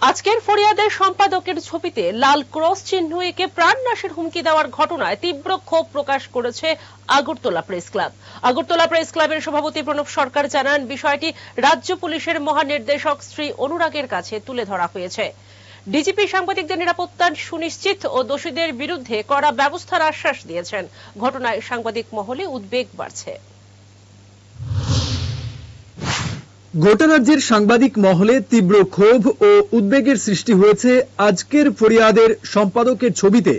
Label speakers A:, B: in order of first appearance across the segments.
A: আজকের ফরিয়াদের সম্পাদকের ছবিতে লাল ক্রস চিহ্ন এঁকে প্রাণনাশের হুমকি দেওয়ার ঘটনায় তীব্র ক্ষোভ প্রকাশ করেছে Agartala press club. Agartala press ক্লাবের সভাপতি প্রণব সরকার জানান, বিষয়টি রাজ্য পুলিশের মহানির্দেশক শ্রী অনুরাগের কাছে তুলে ধরা হয়েছে। ডিজিপি সাংবাদিকদের নিরাপত্তা সুনিশ্চিত ও দোষীদের বিরুদ্ধে কড়া ব্যবস্থার আশ্বাস দিয়েছেন। ঘটনায় সাংবাদিক মহলে উদ্বেগ বাড়ছে।
B: গোটা রাজ্যের সাংবাদিক মহলে তীব্র ক্ষোভ ও উদ্বেগের সৃষ্টি হয়েছে আজকের ফরিয়াদের সম্পাদকের ছবিতে।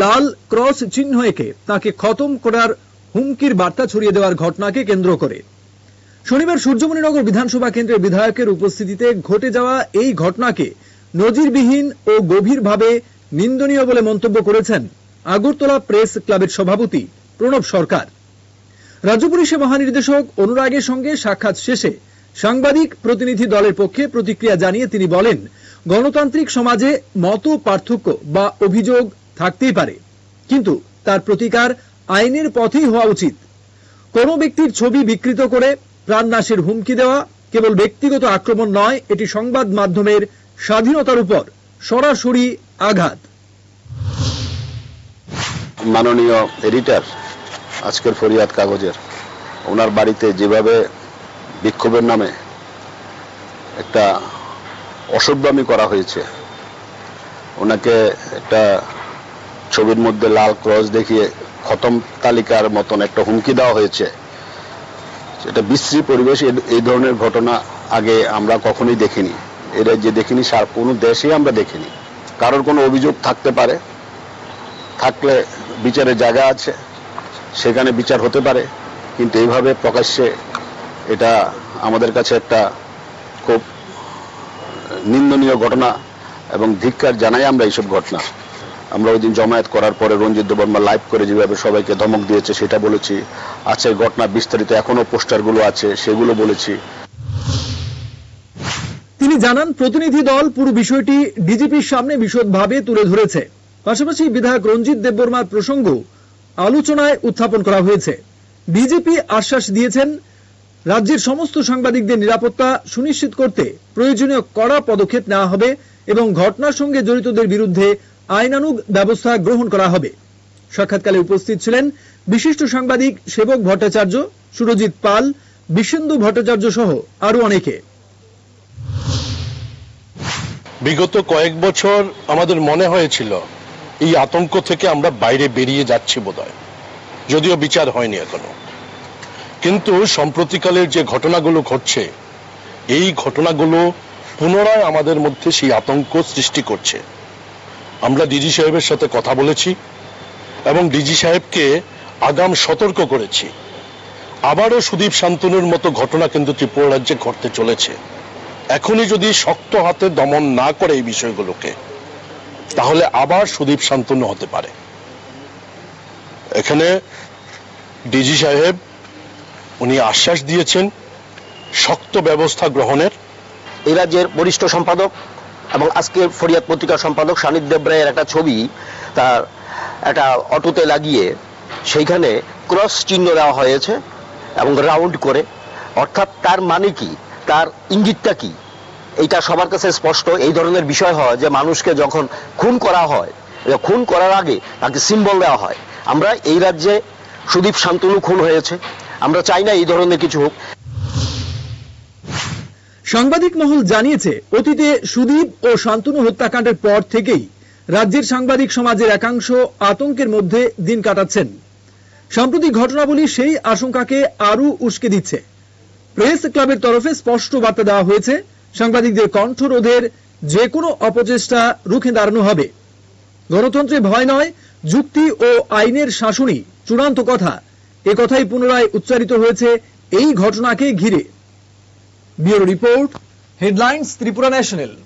B: লাল ক্রস চিহ্ন এঁকে তাকে খতম করার হুমকির বার্তা ছড়িয়ে দেওয়ার ঘটনাকে কেন্দ্র করে। শনিবার সূর্যমণিনগর বিধানসভা কেন্দ্রের বিধায়কের উপস্থিতিতে ঘটে যাওয়া এই ঘটনাকে নজিরবিহীন ও গভীরভাবে নিন্দনীয় বলে মন্তব্য করেছেন আগরতলা প্রেস ক্লাবের সভাপতি প্রণব সরকার। রাজ্য পুলিশের মহানির্দেশক অনুরাগের সঙ্গে সাক্ষাৎ শেষে সাংবাদিক প্রতিনিধি দলের পক্ষে প্রতিক্রিয়া জানিয়ে তিনি বলেন, গণতান্ত্রিক সমাজে মত পার্থক্য বা অভিযোগ থাকতেই পারে, কিন্তু তার প্রতিকার আইনের পথেই হওয়া উচিত। কোনো ব্যক্তির ছবি বিকৃত করে প্রাণনাশের হুমকি দেওয়া কেবল ব্যক্তিগত আক্রমণ নয়, এটি সংবাদ মাধ্যমের স্বাধীনতার উপর সরাসরি আঘাত।
C: মাননীয় এডিটর আজকের ফরিয়াদ কাগজের, ওনার বাড়িতে যেভাবে বিক্ষোভের নামে একটা অসভ্যামি করা হয়েছে। ওনাকে একটা ছবির মধ্যে লাল ক্রস দেখিয়ে খতম তালিকার মতন একটা হুমকি দেওয়া হয়েছে। সেটা বিশ্রী পরিবেশ এই ধরনের ঘটনা আগে আমরা কখনোই দেখিনি। এরা যে দেখিনি, সার, কোনো দেশেই আমরা দেখিনি। কারোর কোনো অভিযোগ থাকতে পারে, থাকলে বিচারের জায়গা আছে, সেখানে বিচার হতে পারে, কিন্তু এইভাবে প্রকাশ্যে এটা আমাদের কাছে একটা খুব নিন্দনীয় ঘটনা এবং ধিক্কার জানাই আমরা এইসব ঘটনা। আমরা ওই দিন জমায়েত করার পরে রঞ্জিত দেবর্মা লাইভ করে যেভাবে সবাইকে ধমক দিয়েছে সেটা বলেছি। আছে ঘটনা বিস্তারিত এখনও পোস্টারগুলো আছে, সেগুলো বলেছি।
B: তিনি জানান, প্রতিনিধি দল পুরো বিষয়টি ডিজিপির সামনে বিশদভাবে তুলে ধরেছে। পাশাপাশি বিধায়ক রঞ্জিত দেববর্মার প্রসঙ্গ আলোচনায় উত্থাপন করা হয়েছে। ডিজিপি আশ্বাস দিয়েছেন রাজ্যের সমস্ত সাংবাদিকদের নিরাপত্তা সুনিশ্চিত করতে প্রয়োজনীয় কড়া পদক্ষেপ নেওয়া হবে এবং ঘটনার সঙ্গে জড়িতদের বিরুদ্ধে আইনানুগ ব্যবস্থা গ্রহণ করা হবে। সাক্ষাৎকালে উপস্থিত ছিলেন বিশিষ্ট সাংবাদিক, সেবক ভট্টাচার্য, সুরজিৎ পাল, বিশেন্দু ভট্টাচার্য সহ আরও অনেকে।
D: বিগত কয়েক বছর আমাদের মনে হয়েছিল, এই আতঙ্ক থেকে আমরা বাইরে বেরিয়ে যাচ্ছি বোধহয়। যদিও বিচার হয়নি এখনও। কিন্তু সম্প্রতিকালের যে ঘটনাগুলো ঘটছে, এই ঘটনাগুলো পুনরায় আমাদের মধ্যে সেই আতঙ্ক সৃষ্টি করছে। আমরা ডিজি সাহেবের সাথে কথা বলেছি এবং ডিজি সাহেবকে আগাম সতর্ক করেছি। আবারও সুদীপ শান্তনুর মতো ঘটনা কিন্তু ত্রিপুরা রাজ্যে ঘটতে চলেছে। এখনই যদি শক্ত হাতে দমন না করে এই বিষয়গুলোকে, তাহলে আবার সুদীপ শান্তনু হতে পারে। এখানে ডিজি সাহেব উনি আশ্বাস দিয়েছেন শক্ত ব্যবস্থা গ্রহণের।
E: এই রাজ্যের বরিষ্ঠ সম্পাদক এবং আজকের ফরিয়াদ পত্রিকার সম্পাদক সানিদ দেব রায়ের একটা ছবি তার একটা অটোতে লাগিয়ে সেইখানে ক্রস চিহ্ন দেওয়া হয়েছে এবং রাউন্ড করে। অর্থাৎ তার মানে কি? তার ইঙ্গিতটা কি? এইটা সবার কাছে স্পষ্ট। এই ধরনের বিষয় হয় যে মানুষকে যখন খুন করা হয় খুন করার আগে তাকে সিম্বল দেওয়া হয়। আমরা এই রাজ্যে সুদীপ শান্তনু খুন হয়েছে। আমরা চাই না এই ধরনের কিছু হোক।
B: সাংবাদিক মহল জানিয়েছে, অতীতে সুদীপ ও শান্তনু হত্যাকাণ্ডের পর থেকেই রাজ্যের সাংবাদিক সমাজের একাংশ আতঙ্কের মধ্যে দিন কাটাচ্ছেন। সাম্প্রতিক ঘটনাবলী সেই আশঙ্কাকে আরও উস্কে দিচ্ছে। প্রেস ক্লাবের তরফে স্পষ্ট বার্তা দেওয়া হয়েছে, সাংবাদিকদের কণ্ঠরোধের যে কোনো অপচেষ্টা রুখে দাঁড়ানো হবে। গণতন্ত্রে ভয় নয়, যুক্তি ও আইনের শাসনই চূড়ান্ত কথা। এ কথাই পুনরায় উচ্চারিত হয়েছে এই ঘটনাকে ঘিরে। Bureau report headlines Tripura national.